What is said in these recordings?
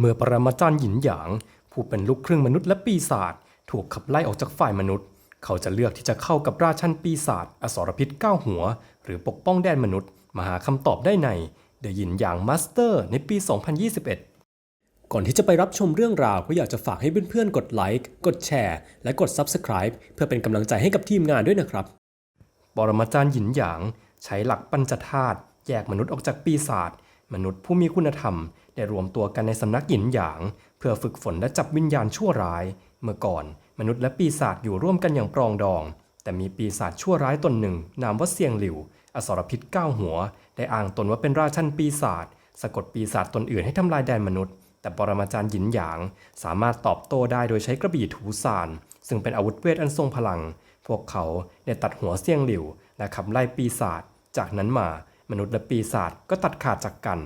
เมื่อปรมาจารย์หยินหยาง ผู้เป็นลูกครึ่งมนุษย์และปีศาจถูกขับไล่ออกจากฝ่ายมนุษย์ เขาจะเลือกที่จะเข้ากับราชันปีศาจอสรพิษเก้าหัว หรือปกป้องแดนมนุษย์ มาหาคำตอบได้ใน The หยินหยางมาสเตอร์ในปี 2021 ก่อนที่จะไปรับชมเรื่องราวก็อยากจะฝากให้เพื่อนๆ กดไลค์กดแชร์ และกด Subscribe เพื่อเป็นกำลังใจให้กับทีมงานด้วยนะครับ ปรมาจารย์หยินหยาง ใช้หลักปัญจธาตุแยกมนุษย์ออกจากปีศาจมนุษย์ผู้มีคุณธรรม ได้รวมตัวกันในสำนักหยินหยาง เพื่อฝึกฝนและจับวิญญาณชั่วร้าย เมื่อก่อนมนุษย์และปีศาจอยู่ร่วมกันอย่างปรองดอง แต่มีปีศาจชั่วร้ายตนหนึ่ง นามว่าเซียงหลิว อสรพิษเก้าหัว ได้อ้างตนว่าเป็นราชันปีศาจสะกดปีศาจตนอื่นให้ทำลายแดนมนุษย์ แต่ปรมาจารย์หยินหยาง สามารถตอบโต้ได้โดยใช้กระบี่ถูสานซึ่งเป็นอาวุธเวทอันทรงพลัง พวกเขาได้ตัดหัวเซียงหลิวและขับไล่ปีศาจจากนั้นมามนุษย์และปีศาจก็ตัดขาดจากกัน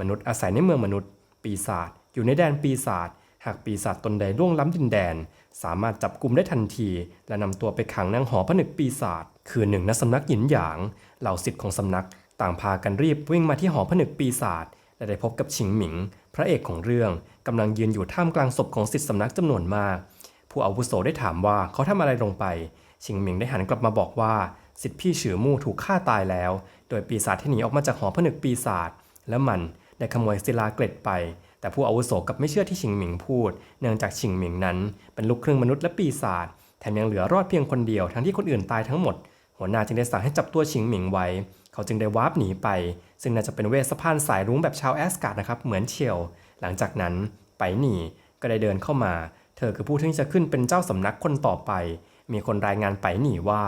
มนุษย์อาศัยในเมืองมนุษย์ ปีศาจอยู่ในแดนปีศาจหากปีศาจตนใดล่วงล้ำดินแดน สามารถจับกลุ่มได้ทันที และนำตัวไปขังนั่งหอผนึกปีศาจคือหนึ่งณสำนักหยินหยาง เหล่าสิทธิ์ของสำนัก ต่างพากันรีบวิ่งมาที่หอผนึกปีศาจและได้พบกับฉิงหมิง พระเอกของเรื่องกำลังยืนอยู่ท่ามกลางศพของสิทธิสำนักจำนวนมาก ผู้อาวุโสได้ถามว่าเขาทำอะไรลงไป ชิงหมิงได้หันกลับมาบอกว่าสิทธิพี่ฉือมู่ถูกฆ่าตายแล้ว โดยปีศาจที่หนีออกมาจากหอผนึกปีศาจและมัน ได้ขโมยศิลาเกล็ดไป แต่ผู้อาวุโสกับไม่เชื่อที่ชิงหมิงพูด เนื่องจากชิงหมิงนั้น เป็นลูกครึ่งมนุษย์และปีศาจแถมยังเหลือรอดเพียงคนเดียวทั้งที่คนอื่นตายทั้งหมด หัวหน้าจึงได้สั่งให้จับตัวชิงหมิงไว้ เขาจึงได้วาร์ปหนีไป ซึ่งน่าจะเป็นเวสสะพานสายรุ้งแบบชาวแอสการ์ดนะครับเหมือนเชียว หลังจากนั้นไปหนีก็ได้เดินเข้ามา เธอคือผู้ที่จะขึ้นเป็นเจ้าสำนักคนต่อไป มีคนรายงานไปหนีว่า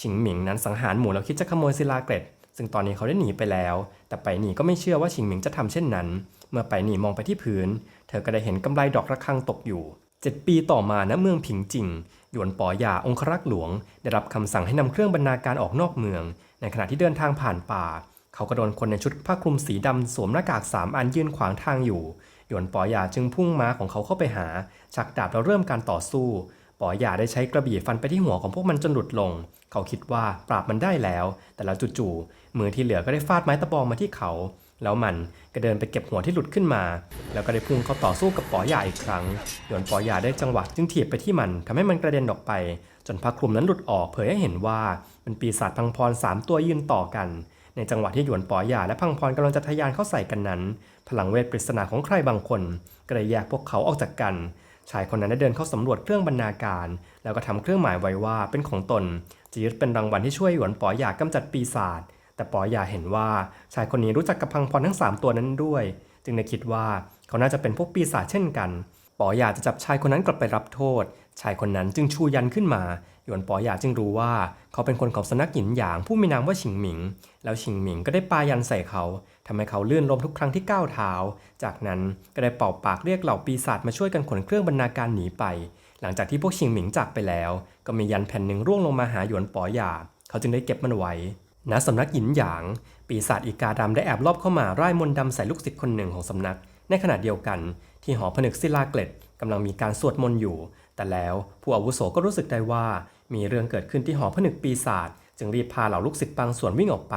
ชิงหมิงนั้นสังหารหมู่แล้วคิดจะขโมยศิลาเกล็ด ซึ่งตอนนี้เขาได้หนีไปแล้ว แต่ไปหนีก็ไม่เชื่อว่าชิงหมิงจะทำเช่นนั้น เมื่อไปหนีมองไปที่พื้น เธอก็ได้เห็นกำไลดอกระฆังตกอยู่เจ็ดปีต่อมาณเมืองผิงจิงหยวนป๋อหยาองครักษ์หลวง ได้รับคำสั่งให้นำเครื่องบรรณาการออกนอกเมือง ในขณะที่เดินทางผ่านป่า เขาก็โดนคนในชุดผ้าคลุมสีดำสวมหน้ากากสามอันยืนขวางทางอยู่ หยวนป๋อหยาจึงพุ่งม้าของเขาเข้าไปหา ชักดาบแล้วเริ่มการต่อสู้ป๋อหยาได้ใช้กระบี่ฟันไปที่หัวของพวกมันจนหลุดลง เขาคิดว่าปราบมันได้แล้ว แต่แล้วจู่ๆมือที่เหลือก็ได้ฟาดไม้ตะบองมาที่เขา แล้วมันก็เดินไปเก็บหัวที่หลุดขึ้นมา แล้วก็ได้พุ่งเข้าต่อสู้กับป๋อหยาอีกครั้งหยวนป๋อหยาได้จังหวะจึงถีบไปที่มันทำให้มันกระเด็นออกไป จนผ้าคลุมนั้นหลุดออกเผยให้เห็นว่าเป็นปีศาจพังพรสามตัวยืนต่อกันในจังหวะที่หยวนป๋อหยาและพังพรกำลังจะทะยานเข้าใส่กันนั้น พลังเวทปริศนาของใครบางคนก็เลยแยกพวกเขาออกจากกัน ชายคนนั้นได้เดินเข้าสำรวจเครื่องบรรณาการ แล้วก็ทำเครื่องหมายไว้ว่าเป็นของตน จะยึดเป็นรางวัลที่ช่วยหยวนป๋อหยากำจัดปีศาจแต่ป๋อหยาเห็นว่าชายคนนี้รู้จักกับพังพรทั้ง 3 ตัวนั้นด้วย จึงได้คิดว่าเขาน่าจะเป็นพวกปีศาจเช่นกันป๋อหยาจะจับชายคนนั้นกลับไปรับโทษ ชายคนนั้นจึงชูยันขึ้นมาหยวนป๋อหยาจึงรู้ว่าเขาเป็นคนของสนักหยินหยางผู้มีนามว่าชิงหมิง แล้วชิงหมิงก็ได้ปายันใส่เขาทำให้เขาเลื่อนลมทุกครั้งที่ก้าวเท้า จากนั้นก็ได้เป่าปากเรียกเหล่าปีศาจมาช่วยกันขนเครื่องบรรณาการหนีไป หลังจากที่พวกชิงหมิงจากไปแล้ว ก็มียันแผ่นหนึ่งร่วงลงมาหาหยวนป๋อหยา เขาจึงได้เก็บมันไว้ณสำนักหยินหยาง ปีศาจอีกาดำได้แอบลอบเข้ามาร่ายมนต์ดำใส่ลูกศิษย์คนหนึ่งของสำนัก ในขณะเดียวกัน ที่หอผนึกศิลาเกล็ดกำลังมีการสวดมนต์อยู่ แต่แล้วผู้อาวุโสก็รู้สึกได้ว่า มีเรื่องเกิดขึ้นที่หอผนึกปีศาจจึงรีบพาเหล่าลูกศิษย์บางส่วนวิ่งออกไป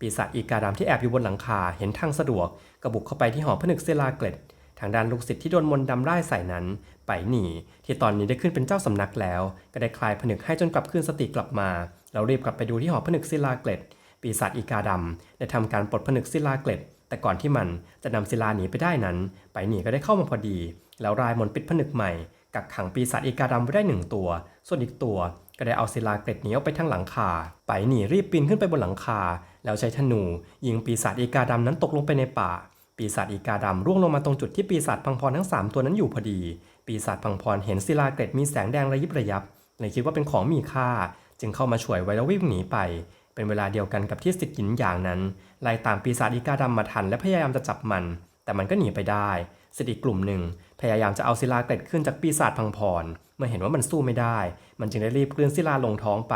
ปีศาจอีกาดำที่แอบอยู่บนหลังคาเห็นทางสะดวกก็บุกเข้าไปที่หอผนึกศิลาเกล็ด ทางด้านลูกศิษย์ที่โดนมนต์ดำไร่ใส่นั้น ไปหนีที่ตอนนี้ได้ขึ้นเป็นเจ้าสำนักแล้ว ก็ได้คลายผนึกให้จนกลับคืนสติกลับมาแล้วรีบกลับไปดูที่หอผนึกศิลาเกล็ด ปีศาจอีกาดำได้ทำการปลดผนึกศิลาเกล็ด แต่ก่อนที่มันจะนำศิลาหนีไปได้นั้น ไปหนีก็ได้เข้ามาพอดี แล้วรายมนต์ปิดผนึกใหม่ กักขังปีศาจอีกาดำไว้ได้หนึ่งตัว ส่วนอีกตัวก็ได้เอาศิลาเกล็ดหนีออกไปทางหลังคา ไปหนีรีบปีนขึ้นไปบนหลังคา แล้วใช้ธนูยิงปีศาจอีกาดำนั้นตกลงไปในป่า ปีศาจอีกาดำร่วงลงมาตรงจุดที่ปีศาจพังพรทั้ง 3 ตัวนั้นอยู่พอดี ปีศาจพังพรเห็นศิลาเกล็ดมีแสงแดงระยิบระยับเลยคิดว่าเป็นของมีค่า จึงเข้ามาช่วยไว้แล้ววิ่งหนีไป เป็นเวลาเดียวกันกับที่สิทธิ์หยินหยางนั้นไล่ตามปีศาจอีกาดำมาทันและพยายามจะจับมัน แต่มันก็หนีไปได้สิทธิ์อีกกลุ่มหนึ่งพยายามจะเอาศิลาเกล็ดขึ้นจากปีศาจพังพรเมื่อเห็นว่ามันสู้ไม่ได้ มันจึงได้รีบกลืนศิลาลงท้องไป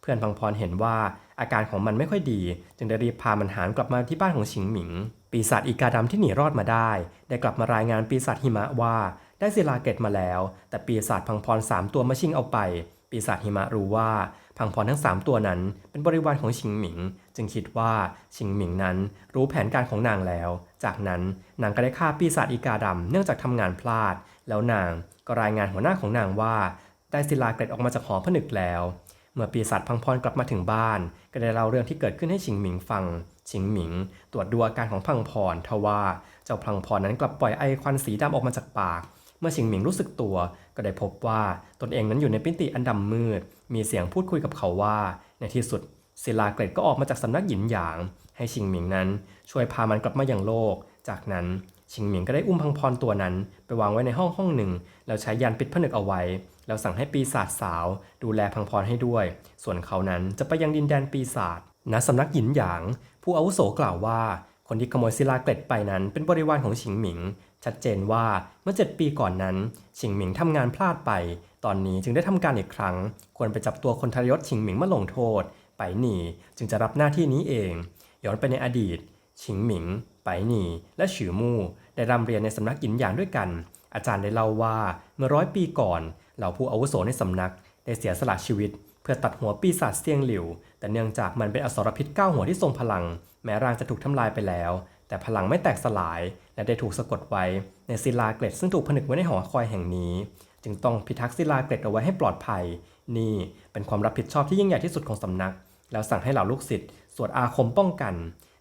เพื่อนพังพรเห็นว่าอาการของมันไม่ค่อยดี จึงได้รีบพามันหานกลับมาที่บ้านของชิงหมิง ปีศาจอีกาดำที่หนีรอดมาได้ ได้กลับมารายงานปีศาจหิมะว่า ได้ศิลาเกตมาแล้ว แต่ปีศาจพังพรสามตัวมาชิงเอาไป ปีศาจหิมะรู้ว่าพังพรทั้ง 3 ตัวนั้น เป็นบริวารของชิงหมิง จึงคิดว่าชิงหมิงนั้นรู้แผนการของนางแล้ว จากนั้นนางก็ได้ฆ่าปีศาจอีกาดำเนื่องจากทำงานพลาด แล้วนางก็รายงานหัวหน้าของนางว่า ได้ศิลาเกล็ดออกมาจากหอผนึกแล้ว เมื่อปีศาจพังพรกลับมาถึงบ้าน ก็ได้เล่าเรื่องที่เกิดขึ้นให้ชิงหมิงฟัง ชิงหมิง ตรวจดูอาการของพังพรทว่าเจ้าพังพรนั้นกลับปล่อยไอควันสีดำออกมาจากปาก เมื่อชิงหมิงรู้สึกตัว ก็ได้พบว่าตนเองนั้นอยู่ในปิติอันดำมืด มีเสียงพูดคุยกับเขาว่า ในที่สุดศิลาเกล็ดก็ออกมาจากสำนักหยินหยาง ให้ชิงหมิงนั้น ช่วยพามันกลับมาอย่างโลก จากนั้น ชิงเหมิงก็ได้อุ้มพังพรตัวนั้น ไปวางไว้ในห้องห้องหนึ่ง แล้วใช้ยันปิดผนึกเอาไว้ แล้วสั่งให้ปีศาจสาว ดูแลพังพรให้ด้วย ส่วนเขานั้นจะไปยังดินแดนปีศาจณสำนักหยินหยาง ผู้อาวุโสกล่าวว่า คนที่ขโมยศิลาเกล็ดไปนั้นเป็นบริวารของชิงหมิง ชัดเจนว่าเมื่อ 7 ปีก่อนนั้น ชิงหมิงทำงานพลาดไป ตอนนี้จึงได้ทำการอีกครั้ง ควรไปจับตัวคนทรยศชิงหมิงมาลงโทษ ไปหนีจึงจะรับหน้าที่นี้เอง ย้อนไปในอดีต ชิงหมิง ไปหนีและฉือมู่ ได้ร่ำเรียนในสำนักหยินหยางด้วยกัน อาจารย์ได้เล่าว่าเมื่อร้อยปีก่อนเหล่าผู้อาวุโสในสำนัก ได้เสียสละชีวิต เพื่อตัดหัวปีศาจเซียงหลิว แต่เนื่องจากมันเป็นอสรพิษเก้าหัวที่ทรงพลัง แม้ร่างจะถูกทำลายไปแล้ว แต่พลังไม่แตกสลาย และได้ถูกสะกดไว้ ในศิลาเกล็ดซึ่งถูกผนึกไว้ในหอคอยแห่งนี้ จึงต้องพิทักษ์ศิลาเกล็ดเอาไว้ให้ปลอดภัย นี่เป็นความรับผิดชอบที่ยิ่งใหญ่ที่สุดของสำนัก แล้วสั่งให้เหล่าลูกศิษย์สวดอาคมป้องกัน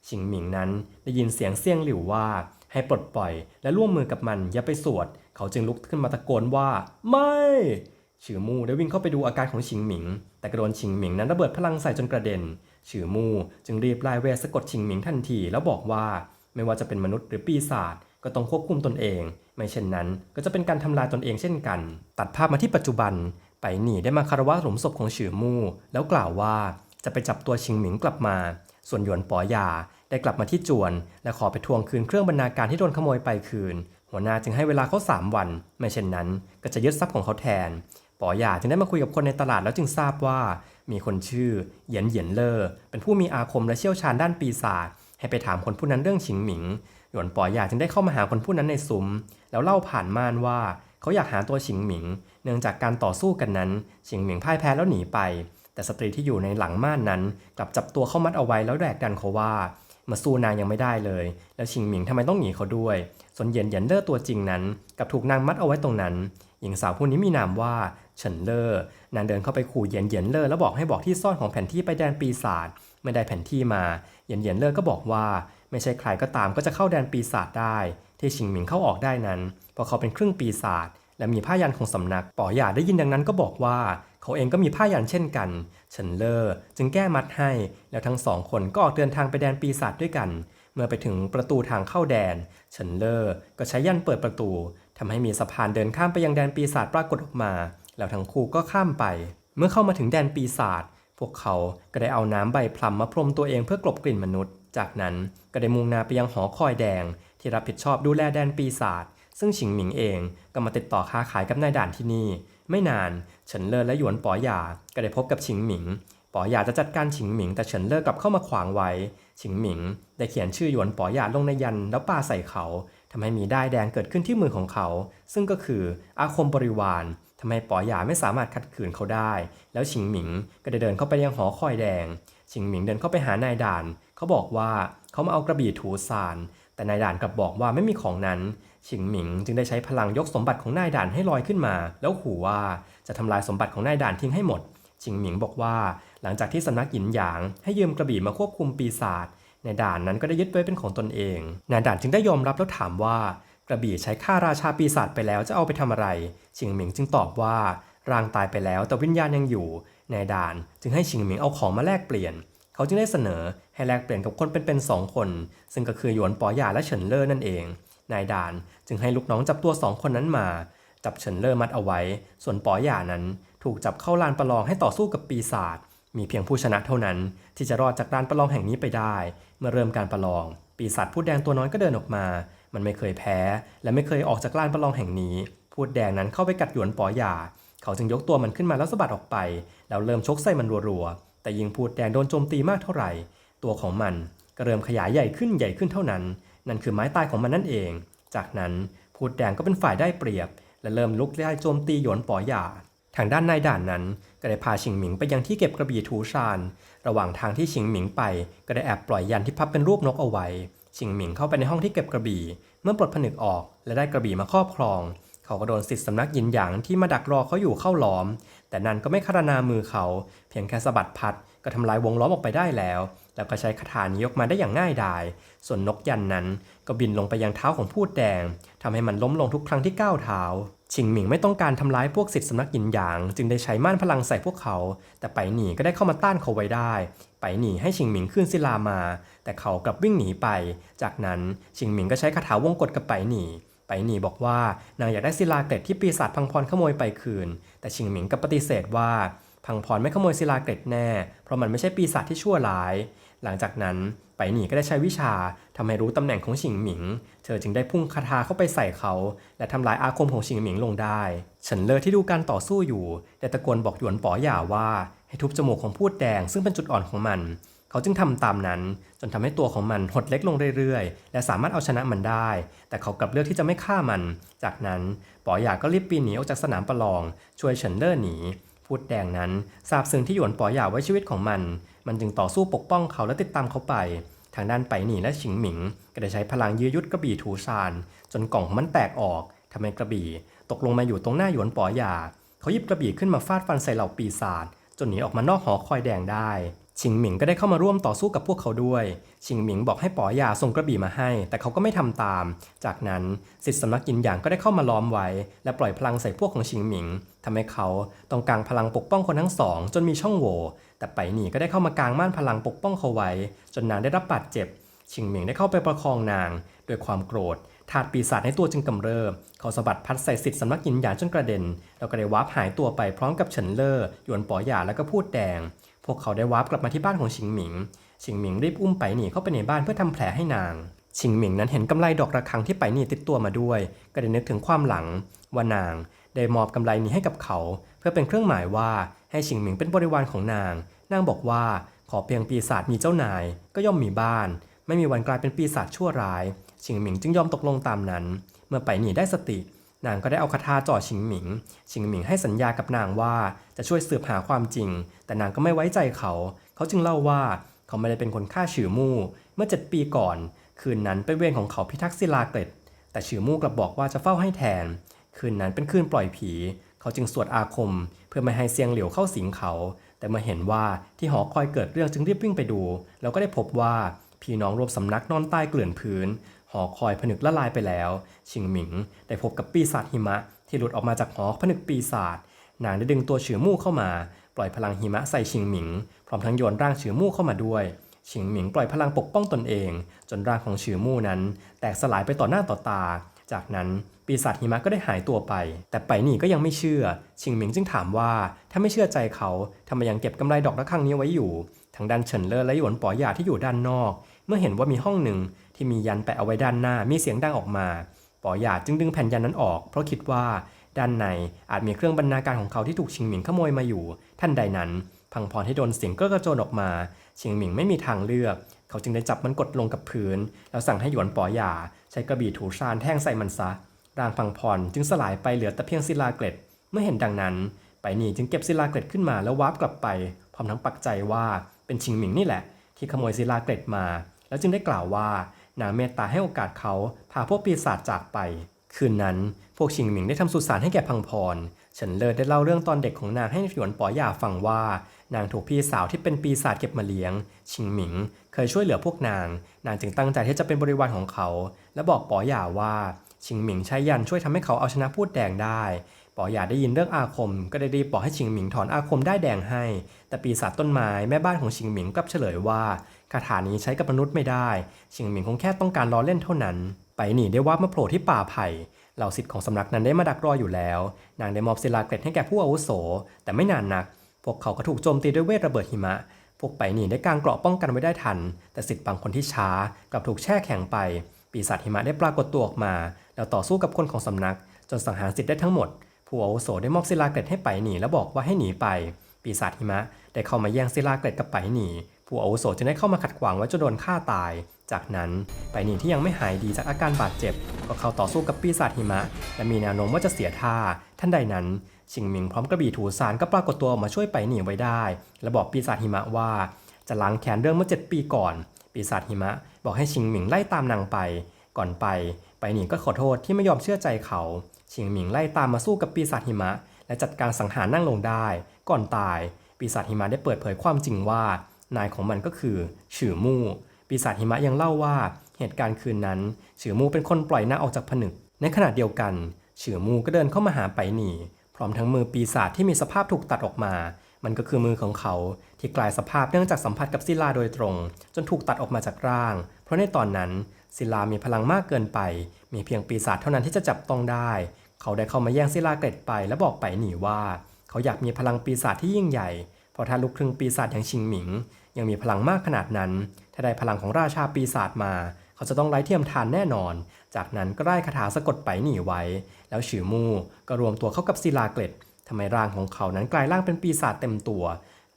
ชิงหมิงนั้นได้ยินเสียงเซี่ยงหลิวว่า ให้ปลดปล่อยและร่วมมือกับมันอย่าไปสวด เขาจึงลุกขึ้นมาตะโกนว่า ไม่ฉือมู่ได้วิ่งเข้าไปดูอาการของชิงหมิง แต่กระโดนชิงหมิงนั้นระเบิดพลังใส่จนกระเด็นฉือมู่จึงรีบไล่เวสะกดชิงหมิงทันทีแล้วบอกว่า ไม่ว่าจะเป็นมนุษย์หรือปีศาจก็ต้องควบคุมตนเอง ไม่เช่นนั้นก็จะเป็นการทำลายตนเองเช่นกัน ตัดภาพมาที่ปัจจุบัน ไปหนีได้มาคารวะหลุมศพของฉือมู่ แล้วกล่าวว่าจะไปจับตัวชิงหมิงกลับมา ส่วนหยวนป๋อยา ได้กลับมาที่จวน และขอไปทวงคืนเครื่องบรรณาการที่โดนขโมยไปคืน หัวหน้าจึงให้เวลาเขา 3 วัน ไม่เช่นนั้น ก็จะยึดทรัพย์ของเขาแทนป๋อหยาจึงได้มาคุยกับคนในตลาดแล้วจึงทราบว่า มีคนชื่อเหยียนเหยียนเลอเป็นผู้มีอาคมและเชี่ยวชาญด้านปีศาจให้ไปถามคนผู้นั้นเรื่องชิงหมิงหยวนป๋อหยาจึงได้เข้ามาหาคนผู้นั้นในซุ้มแล้วเล่าผ่านม่านว่าเขาอยากหาตัวชิงหมิง เนื่องจากการต่อสู้กันนั้นชิงหมิงพ่ายแพ้แล้วหนีไป แต่สตรีที่อยู่ในหลังม่านนั้น กลับจับตัวเข้ามัดเอาไว้แล้วแดกดันเขาว่า มาสู้นางยังไม่ได้เลย แล้วชิงหมิงทำไมต้องหนีเขาด้วย ส่วนเหยียนเหยียนเลอตัวจริงนั้นกับถูกนางมัดเอาไว้ตรงนั้น หญิงสาวผู้นี้มีนามว่าเฉินเลอร์นางเดินเข้าไปขู่เหยียนเหยียนเลอร์แล้วบอกให้บอกที่ซ่อนของแผนที่ไปแดนปีศาจไม่ได้แผนที่มา เหยียนเหยียนเลอร์ก็บอกว่า ไม่ใช่ใครก็ตามก็จะเข้าแดนปีศาจได้ ที่ชิงหมิงเข้าออกได้นั้นเพราะเขาเป็นครึ่งปีศาจและมีผ้ายันของสำนักป๋อหยาได้ยินดังนั้นก็บอกว่า เขาเองก็มีผ้ายันเช่นกันเฉินเลอร์จึงแก้มัดให้ แล้วทั้งสองคนก็ออกเดินทางไปแดนปีศาจด้วยกัน เมื่อไปถึงประตูทางเข้าแดนเฉินเลอร์ก็ใช้ยันเปิดประตูทำให้มีสะพานเดินข้ามไปยังแดนปีศาจปรากฏออกมา แล้วทั้งคู่ก็ข้ามไป เมื่อเข้ามาถึงแดนปีศาจพวกเขาก็ได้เอาน้ำใบพลัมมาพรมตัวเองเพื่อกลบกลิ่นมนุษย์ จากนั้นก็ได้มุ่งหน้าไปยังหอคอยแดง ที่รับผิดชอบดูแลแดนปีศาจซึ่งฉิงหมิงเองก็มาติดต่อค้าขายกับนายด่านที่นี่ ไม่นานเฉินเลอและหยวนป๋อหยาก็ได้พบกับฉิงหมิงป๋อหยาจะจัดการฉิงหมิงแต่เฉินเลอกลับเข้ามาขวางไว้ฉิงหมิง ได้เขียนชื่อหยวนป๋อหยาลงในยันแล้วปาใส่เขาทำให้มีได้ายแดงเกิดขึ้นที่มือของเขา ซึ่งก็คืออาคมบริวารทำให้ป๋อหยาไม่สามารถขัดขืนเขาได้ แล้วฉิงหมิงก็ได้เดินเข้าไปยังหอคอยแดงฉิงหมิงเดินเข้าไปหานายด่าน เขาบอกว่าเขามาเอากระบี่ถูสานแต่นายด่านกลับบอกว่าไม่มีของนั้น ฉิงหมิงจึงได้ใช้พลังยกสมบัติของนายด่านให้ลอยขึ้นมา แล้วขู่ว่าจะทำลายสมบัติของนายด่านทิ้งให้หมด ฉิงหมิงบอกว่าหลังจากที่สำนักหยินหยางให้ยืมกระบี่มาควบคุมปีศาจนายด่านนั้นก็ได้ยึดไว้เป็นของตนเอง นายด่านจึงได้ยอมรับแล้วถามว่า กระบี่ใช้ฆ่าราชาปีศาจไปแล้วจะเอาไปทำอะไรฉิงหมิงจึงตอบว่าร่างตายไปแล้วแต่วิญญาณยังอยู่ นายด่านจึงให้ฉิงหมิงเอาของมาแลกเปลี่ยน เขาจึงได้เสนอให้แลกเปลี่ยนกับคนเป็นๆสองคน ซึ่งก็คือหยวนป๋อหยาและเฉินเล่อนั่นเอง นายด่านจึงให้ลูกน้องจับตัวสองคนนั้นมา จับเฉินเลอร์มัดเอาไว้ ส่วนป๋อหย่านั้นถูกจับเข้าลานประลองให้ต่อสู้กับปีศาจ มีเพียงผู้ชนะเท่านั้น ที่จะรอดจากลานประลองแห่งนี้ไปได้ เมื่อเริ่มการประลอง ปีศาจพูดแดงตัวน้อยก็เดินออกมา มันไม่เคยแพ้ และไม่เคยออกจากลานประลองแห่งนี้ พูดแดงนั้นเข้าไปกัดหยวนป๋อหย่า เขาจึงยกตัวมันขึ้นมาแล้วสะบัดออกไป แล้วเริ่มชกใส่มันรัวๆ แต่ยิงพูดแดงโดนโจมตีมากเท่าไหร่ ตัวของมันก็เริ่มขยายใหญ่ขึ้นใหญ่ขึ้นเท่านั้น นั่นคือไม้ตายของมันนั่นเอง จากนั้นพูดแดงก็เป็นฝ่ายได้เปรียบ และเริ่มลุกไล่โจมตีหยวนป๋อหยาททางด้านนายด่านนั้นก็ได้พาชิงหมิงไปยังที่เก็บกระบี่ทูชาน ระหว่างทางที่ชิงหมิงไป ก็ได้แอบปล่อยยันที่พับเป็นรูปนกเอาไว้ ชิงหมิงเข้าไปในห้องที่เก็บกระบี่ เมื่อปลดผนึกออกและได้กระบี่มาครอบครอง เขาก็โดนสิทธิสำนักยินหยางที่มาดักรอเขาอยู่เข้าล้อม แต่นั่นก็ไม่คารนามือเขา เพียงแค่สะบัดพัดก็ทำลายวงล้อมออกไปได้แล้ว แล้วก็ใช้คาถานี้ยกมาได้อย่างง่ายดาย ส่วนนกยันนั้นก็บินลงไปยังเท้าของพูดแดงทำให้มันล้มลงทุกครั้งที่ก้าวเท้า ชิงหมิงไม่ต้องการทำร้ายพวกสิทธิสำนักหยินหยาง จึงได้ใช้ม่านพลังใส่พวกเขา แต่ไปหนีก็ได้เข้ามาต้านเขาไว้ได้ ไปหนีให้ชิงหมิงขึ้นศิลามา แต่เขากลับวิ่งหนีไป จากนั้นชิงหมิงก็ใช้คาถาวงกดกับไปหนีไปหนีบอกว่านางอยากได้ศิลาเกล็ดที่ปีศาจพังพรขโมยไปคืน แต่ชิงหมิงก็ปฏิเสธว่าพังพรไม่ขโมยศิลาเกล็ดแน่ เพราะมันไม่ใช่ปีศาจที่ชั่วร้าย หลังจากนั้นไปหนีก็ได้ใช้วิชาทำให้รู้ตำแหน่งของชิงหมิง เธอจึงได้พุ่งคาถาเข้าไปใส่เขา และทำลายอาคมของชิงหมิงลงได้ เฉินเลอที่ดูการต่อสู้อยู่ได้ตะโกนบอกหยวนป๋อหย่าว่า ให้ทุบจมูกของพูดแดง ซึ่งเป็นจุดอ่อนของมัน เขาจึงทำตามนั้น จนทำให้ตัวของมันหดเล็กลงเรื่อยๆ และสามารถเอาชนะมันได้ แต่เขากลับเลือกที่จะไม่ฆ่ามัน จากนั้นป๋อหย่าก็รีบปีนหนีออกจากสนามประลอง ช่วยเฉินเลอร์หนีพูดแดงนั้นทราบซึ้งที่หยวนป๋อหย่าไว้ชีวิตของมัน มันจึงต่อสู้ปกป้องเขาและติดตามเขาไป ทางด้านไปหนีและฉิงหมิง ก็ได้ใช้พลังยื้อยุดกระบี่ถูซาน จนกล่องของมันแตกออกทำให้กระบี่ตกลงมาอยู่ตรงหน้าหยวนป๋อหยาเขาหยิบกระบี่ขึ้นมาฟาดฟันใส่เหล่าปีศาจจนหนีออกมานอกหอคอยแดงได้ ชิงหมิงก็ได้เข้ามาร่วมต่อสู้กับพวกเขาด้วย ชิงหมิงบอกให้ป๋อหยาส่งกระบี่มาให้ แต่เขาก็ไม่ทำตาม จากนั้นสิทธิสำนักยินหยางก็ได้เข้ามาล้อมไว้ และปล่อยพลังใส่พวกของชิงหมิงทำให้เขาต้องกางพลังปกป้องคนทั้งสอง จนมีช่องโหว่ แต่ไปหนีก็ได้เข้ามากางม่านพลังปกป้องเขาไว้ จนนางได้รับบาดเจ็บ ชิงหมิงได้เข้าไปประคองนางด้วยความโกรธถาดปีศาจในตัวจึงกำเริบ เขาสะบัดพัดใส่สิทธิสำนักยินหยางจนกระเด็น แล้วก็ได้วาร์ปหายตัวไปพร้อมกับเฉินเล่อหยวนป๋อหยาแล้วก็พูดแดง พวกเขาได้วาร์ปกลับมาที่บ้านของชิงหมิง ชิงหมิงรีบอุ้มไปหนีเข้าไปในบ้านเพื่อทำแผลให้นาง ชิงหมิงนั้นเห็นกำไรดอกระฆังที่ไปหนีติดตัวมาด้วย ก็ได้นึกถึงความหลังว่านางได้มอบกำไรนี้ให้กับเขา เพื่อเป็นเครื่องหมายว่าให้ชิงหมิงเป็นบริวารของนาง นางบอกว่าขอเพียงปีศาจมีเจ้านายก็ย่อมมีบ้าน ไม่มีวันกลายเป็นปีศาจชั่วร้าย ชิงหมิงจึงยอมตกลงตามนั้น เมื่อไปหนีได้สติ นางก็ได้เอาคาถาจ่อชิงหมิง ชิงหมิงให้สัญญากับนางว่าจะช่วยสืบหาความจริง แต่นางก็ไม่ไว้ใจเขา เขาจึงเล่าว่าเขาไม่ได้เป็นคนฆ่าฉือมู่ เมื่อเจ็ดปีก่อน คืนนั้นเป็นเวรของเขาพิทักษ์ศิลาเกล็ดแต่ฉือมู่กลับบอกว่าจะเฝ้าให้แทน คืนนั้นเป็นคืนปล่อยผี เขาจึงสวดอาคม เพื่อไม่ให้เสียงเหลียวเข้าสิงเขา แต่เมื่อเห็นว่าที่หอคอยเกิดเรื่องจึงรีบวิ่งไปดู แล้วก็ได้พบว่าพี่น้องรวมสำนักนอนใต้เกลื่อนพื้น อคอยผนึกละลายไปแล้ว ชิงหมิงได้พบกับปีศาจหิมะ ที่หลุดออกมาจากหอผนึกปีศาจนางได้ดึงตัวฉือมู่เข้ามา ปล่อยพลังหิมะใส่ชิงหมิง พร้อมทั้งโยนร่างฉือมู่เข้ามาด้วย ชิงหมิงปล่อยพลังปกป้องตนเอง จนร่างของฉือมู่นั้น แตกสลายไปต่อหน้าต่อตา จากนั้นปีศาจหิมะก็ได้หายตัวไป แต่ไปหนี่ก็ยังไม่เชื่อ ชิงหมิงจึงถามว่าถ้าไม่เชื่อใจเขาทำไมยังเก็บกำไรดอกระฆังนี้ไว้อยู่ทางด้านเฉินเลอและหยวนป๋อหยาที่อยู่ด้านนอก เมื่อเห็นว่ามีห้องหนึ่ง ที่มียันแปะเอาไว้ด้านหน้ามีเสียงดังออกมาป๋อหยาจึงดึงแผ่นยันนั้นออก เพราะคิดว่าด้านในอาจมีเครื่องบรรณาการของเขาที่ถูกชิงหมิงขโมยมาอยู่ ท่านใดนั้น พังพรให้โดนเสียงก็กระโจนออกมา ชิงหมิงไม่มีทางเลือก เขาจึงได้จับมันกดลงกับพื้น แล้วสั่งให้หยวนป๋อหยา ใช้กระบี่ถูชานแท่งใส่มันซะ ร่างพังพรจึงสลายไปเหลือแต่เพียงศิลาเกล็ด เมื่อเห็นดังนั้นไปนี่จึงเก็บศิลาเกล็ดขึ้นมาแล้ววาร์ปกลับไป พร้อมทั้งปักใจว่าเป็นชิงหมิงนี่แหละ ที่ขโมยศิลาเกล็ดมา แล้วจึงได้กล่าวว่า นางเมตตาให้โอกาสเขาพาพวกปีศาจจากไป คืนนั้นพวกชิงหมิงได้ทำสุสานให้แก่พังพรเฉินเลิศได้เล่าเรื่องตอนเด็กของนางให้หยวนป๋อหย่าฟังว่า นางถูกพี่สาวที่เป็นปีศาจเก็บมาเลี้ยง ชิงหมิง เคยช่วยเหลือพวกนาง นางจึงตั้งใจที่จะเป็นบริวารของเขา และบอกป๋อหย่าว่า ชิงหมิงใช้ยันช่วยทำให้เขาเอาชนะพูดแดงได้ ป๋อหย่าได้ยินเรื่องอาคม ก็ได้รีบบอกให้ชิงหมิงถอนอาคมได้แดงให้ แต่ปีศาจต้นไม้แม่บ้านของชิงหมิงกลับเฉลยว่าคาถานี้ใช้กับมนุษย์ไม่ได้ ชิงหมิงคงแค่ต้องการล้อเล่นเท่านั้น ไปหนีได้ว่ามาโผล่ที่ป่าไผ่เหล่าสิทธิ์ของสำนักนั้นได้มาดักรออยู่แล้ว นางได้มอบศิลาเกล็ดให้แก่ผู้อาวุโส แต่ไม่นานนัก พวกเขาก็ถูกโจมตีด้วยเวทระเบิดหิมะ พวกไปหนีได้กางเกราะป้องกันไว้ได้ทัน แต่สิทธิ์บางคนที่ช้ากลับถูกแช่แข็งไป ปีศาจหิมะได้ปรากฏตัวออกมา แล้วต่อสู้กับคนของสำนัก จนสังหารสิทธิ์ได้ทั้งหมด ผู้อาวุโสได้มอบศิลาเกล็ดให้ไปหนีแล้วบอกว่าให้หนีไป ปีศาจหิมะได้เข้ามาแย่งศิลาเกล็ดกับไปหนีผู้อาวุโสจึงได้เข้ามาขัดขวางไว้จนโดนฆ่าตาย จากนั้นไปหนีที่ยังไม่หายดีจากอาการบาดเจ็บ ก็เข้าต่อสู้กับปีศาจหิมะ และมีแนวโน้มว่าจะเสียท่า ท่านใดนั้นชิงหมิงพร้อมกระบี่ถูสารก็ปรากฏตัวออกมาช่วยไปหนีไว้ได้ และบอกปีศาจหิมะว่า จะล้างแค้นเรื่องเมื่อ 7 ปีก่อน ปีศาจหิมะ บอกให้ชิงหมิงไล่ตามนางไป ก่อนไป ไปหนีก็ขอโทษที่ไม่ยอมเชื่อใจเขา ชิงหมิงไล่ตามมาสู้กับปีศาจหิมะ และจัดการสังหารนั่งลงได้ ก่อนตาย ปีศาจหิมะได้เปิดเผยความจริงว่า นายของมันก็คือฉือมู่ ปีศาจหิมะยังเล่าว่าเหตุการณ์คืนนั้นฉือมู่เป็นคนปล่อยน้าออกจากผนึก ในขณะเดียวกันฉือมู่ก็เดินเข้ามาหาไปหนีพร้อมทั้งมือปีศาจที่มีสภาพถูกตัดออกมา มันก็คือมือของเขา ที่กลายสภาพเนื่องจากสัมผัสกับศิลาโดยตรง จนถูกตัดออกมาจากร่าง เพราะในตอนนั้นศิลามีพลังมากเกินไป มีเพียงปีศาจเท่านั้นที่จะจับต้องได้ เขาได้เข้ามาแย่งศิลาเกร็ดไปและบอกไปหนีว่า เขาอยากมีพลังปีศาจที่ยิ่งใหญ่ เพราะถ้าลูกครึ่งปีศาจอย่างชิงหมิง ยังมีพลังมากขนาดนั้น ถ้าได้พลังของราชาปีศาจมา เขาจะต้องไร้เทียมทานแน่นอน จากนั้นก็ได้คาถาสะกดไปหนีไว้ แล้วฉือมูก็รวมตัวเข้ากับศิลาเกล็ดทำให้ร่างของเขานั้นกลายร่างเป็นปีศาจเต็มตัว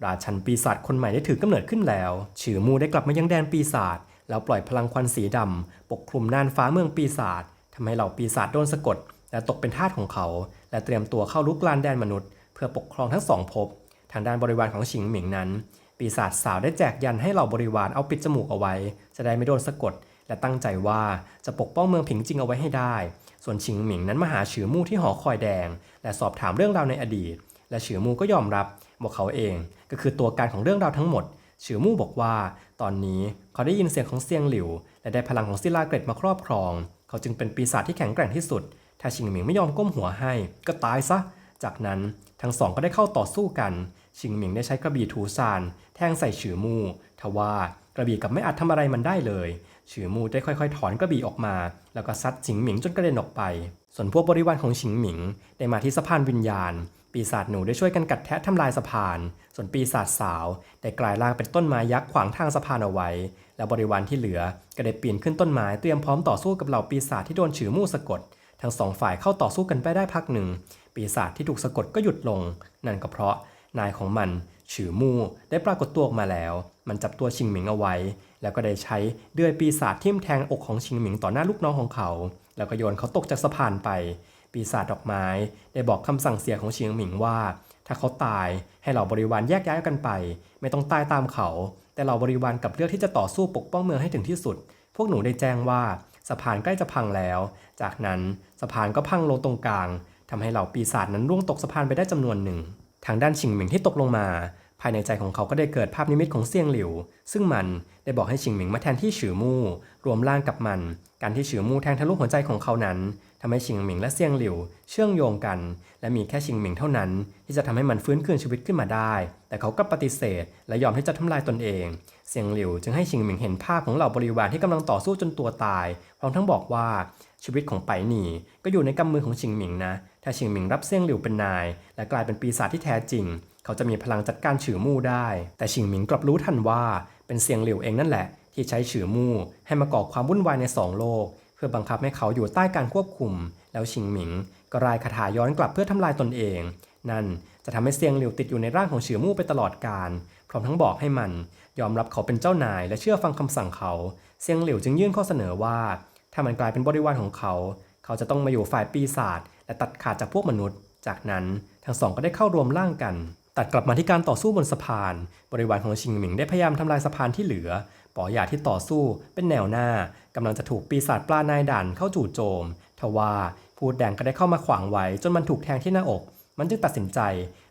ราชันปีศาจคนใหม่ได้ถือกำเนิดขึ้นแล้ว ฉือมูได้กลับมายังแดนปีศาจ แล้วปล่อยพลังควันสีดำปกคลุมน่านฟ้าเมืองปีศาจทำให้เหล่าปีศาจโดนสะกด และตกเป็นทาสของเขา และเตรียมตัวเข้าลุกลานแดนมนุษย์ เพื่อปกครองทั้งสองภพทางด้านบริวารของฉิงหมิงนั้น ปีศาจสาวได้แจกยันให้เหล่าบริวารเอาปิดจมูกเอาไว้ จะได้ไม่โดนสะกด และตั้งใจว่าจะปกป้องเมืองผิงจิงเอาไว้ให้ได้ ส่วนชิงหมิงนั้นมาหาฉือมู่ที่หอคอยแดง และสอบถามเรื่องราวในอดีต และฉือมู่ก็ยอมรับว่าเขาเอง ก็คือตัวการของเรื่องราวทั้งหมดฉือมู่บอกว่า ตอนนี้เขาได้ยินเสียงของเซียงหลิว และได้พลังของศิลาเกร็ดมาครอบครอง เขาจึงเป็นปีศาจที่แข็งแกร่งที่สุด ถ้าชิงหมิงไม่ยอมก้มหัวให้ ก็ตายซะ จากนั้นทั้งสองก็ได้เข้าต่อสู้กัน ชิงหมิงได้ใช้กระบี่ถูซาน แทงใส่ฉือมูทว่ากระบี่กับไม่อาจทำอะไรมันได้เลยฉือมูได้ค่อยๆ ถอนกระบี่ออกมา แล้วก็ซัดชิงหมิงจนกระเด็นออกไป ส่วนพวกบริวารของชิงหมิงได้มาที่สะพานวิญญาณ ปีศาจหนูได้ช่วยกันกัดแทะทำลายสะพาน ส่วนปีศาจสาวได้กลายร่างเป็นต้นไม้ยักษ์ขวางทางสะพานเอาไว้ แล้วบริวารที่เหลือก็ได้ปีนขึ้นต้นไม้เตรียมพร้อมต่อสู้กับเหล่าปีศาจที่โดนฉือมูสะกด ทั้งสองฝ่ายเข้าต่อสู้กันไปได้พักหนึ่ง ปีศาจที่ถูกสะกดก็หยุดลง นั่นก็เพราะนายของมันฉือมู่ได้ปรากฏตัวออกมาแล้ว มันจับตัวชิงหมิงเอาไว้ แล้วก็ได้ใช้เดือยปีศาจทิ่มแทงอกของชิงหมิงต่อหน้าลูกน้องของเขา แล้วก็โยนเขาตกจากสะพานไป ปีศาจดอกไม้ ได้บอกคำสั่งเสียของชิงหมิงว่า ถ้าเขาตายให้เหล่าบริวารแยกย้ายกันไป ไม่ต้องตายตามเขา แต่เหล่าบริวารกับเลือกที่จะต่อสู้ปกป้องเมืองให้ถึงที่สุด พวกหนูได้แจ้งว่า สะพานใกล้จะพังแล้ว จากนั้นสะพานก็พังลงตรงกลางทำให้เหล่าปีศาจนั้นร่วงตกสะพานไปได้จำนวนหนึ่ง ทางด้านชิงหมิงที่ตกลงมา ภายในใจของเขาก็ได้เกิดภาพนิมิตของเซียงหลิว ซึ่งมันได้บอกให้ชิงหมิงมาแทนที่ฉือมู่ รวมร่างกับมัน การที่ฉือมู่แทงทะลุหัวใจของเขานั้น ทำให้ชิงหมิงและเซียงหลิว เชื่องโยงกัน และมีแค่ชิงหมิงเท่านั้น ที่จะทำให้มันฟื้นคืนชีวิตขึ้นมาได้ แต่เขาก็ปฏิเสธ และยอมที่จะทำลายตนเอง เซียงหลิวจึงให้ชิงหมิงเห็นภาพของเหล่าบริวารที่กำลังต่อสู้จนตัวตาย พร้อมทั้งบอกว่าชีวิตของไปหนีก็อยู่ในกำมือของชิงหมิงนะ ถ้าชิงหมิงรับเซียงหลิวเป็นนาย และกลายเป็นปีศาจที่แท้จริง เขาจะมีพลังจัดการฉือมู่ได้ แต่ชิงหมิงกลับรู้ทันว่าเป็นเซียงหลิวเองนั่นแหละ ที่ใช้ฉือมู่ให้มาก่อความวุ่นวายในสองโลก พื่อบังคับให้เขาอยู่ใต้การควบคุม แล้วชิงหมิง ก็รายคาถาย้อนกลับเพื่อทำลายตนเอง นั่นจะทำให้เซียงหลิวติดอยู่ในร่างของเฉือมู่ไปตลอดกาลพร้อมทั้งบอกให้มัน ยอมรับเขาเป็นเจ้านาย และเชื่อฟังคำสั่งเขา เซียงหลิวจึงยื่นข้อเสนอว่า ถ้ามันกลายเป็นบริวารของเขา เขาจะต้องมาอยู่ฝ่ายปีศาจและตัดขาดจากพวกมนุษย์ จากนั้นทั้งสองก็ได้เข้ารวมร่างกัน ตัดกลับมาที่การต่อสู้บนสะพาน บริวารของชิงหมิงได้พยายามทำลายสะพานที่เหลือ ปอหยาที่ต่อสู้เป็นแนวหน้ากำลังจะถูกปีศาจปลานายด่านเข้าจู่โจม ทว่าพูดแดงก็ได้เข้ามาขวางไว้จนมันถูกแทงที่หน้าอก มันจึงตัดสินใจ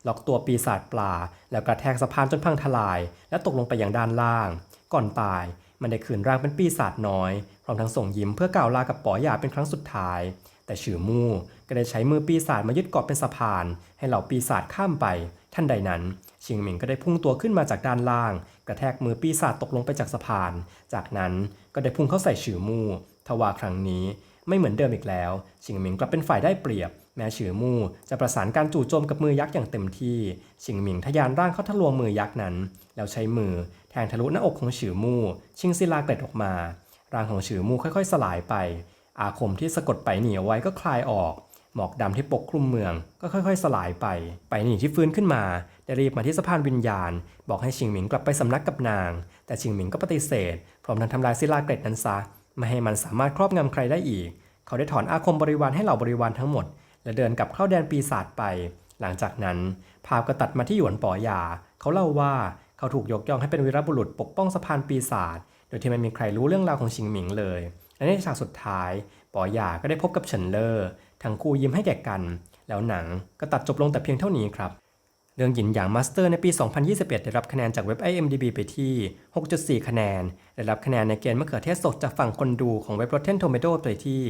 ล็อกตัวปีศาจปลา แล้วกระแทกสะพานจนพังทลาย และตกลงไปอยังด้านล่าง ก่อนตายมันได้คืนร่างเป็นปีศาจน้อย พร้อมทั้งส่งยิ้มเพื่อกล่าวลากับป๋อหยาเป็นครั้งสุดท้าย แต่ฉือมู่ก็ได้ใช้มือปีศาจมายึดเกาะเป็นสะพาน ให้เหล่าปีศาจข้ามไป ท่านใดนั้น ชิงหมิงก็ได้พุ่งตัวขึ้นมาจากด้านล่าง กระแทกมือปีศาจตกลงไปจากสะพาน จากนั้นก็ได้พุ่งเข้าใส่ฉือมู่ทว่าครั้งนี้ไม่เหมือนเดิมอีกแล้ว ชิงหมิงกลับเป็นฝ่ายได้เปรียบ แม้ฉือมู่จะประสานการจู่โจมกับมือยักษ์อย่างเต็มที่ ชิงหมิงทะยานร่างเข้าทะลวงมือยักษ์นั้น แล้วใช้มือแทงทะลุหน้าอกของฉือมู่ชิงศิลาเกล็ดออกมา ร่างของฉือมู่ค่อย ๆ สลายไป อาคมที่สะกดไปหนีเอาไว้ก็คลายออก หมอกดำที่ปกคลุมเมือง ก็ค่อย ๆ สลายไป ไปหนีที่ฟื้นขึ้นมา ได้รีบมาที่สะพานวิญญาณ บอกให้ชิงหมิงกลับไปสำนักกับนาง แต่ชิงหมิงก็ปฏิเสธ พร้อมทั้งทำลายศิลาเกล็ดนั้นซะ ไม่ให้มันสามารถครอบงำใครได้อีก เขาได้ถอนอาคมบริวารให้เหล่าบริวารทั้งหมด และเดินกลับเข้าแดนปีศาจไป หลังจากนั้น ภาพก็ตัดมาที่หยวนป๋อหยา เขาเล่าว่าเขาถูกยกย่องให้เป็นวีรบุรุษปกป้องสะพานปีศาจ โดยที่ไม่มีใครรู้เรื่องราวของชิงหมิงเลย และในฉากสุดท้ายป๋อหยาก็ได้พบกับเฉินเลอร์ทั้งคู่ยิ้มให้แก่กัน แล้วหนังก็ตัดจบลงแต่เพียงเท่านี้ครับ เรื่องหยินหยางมาสเตอร์ในปี 2021 ได้รับคะแนนจากเว็บ IMDb ไปที่ 6.4 คะแนน ได้รับคะแนนในเกณฑ์มะเขือเทศสดจากฝั่งคนดูของเว็บ Rotten Tomatoes ไปที่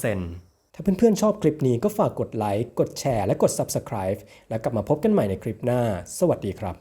76%ถ้าเพื่อนๆชอบคลิปนี้ก็ฝากกดไลค์ กดแชร์ และกด Subscribe แล้วกลับมาพบกันใหม่ในคลิปหน้า สวัสดีครับ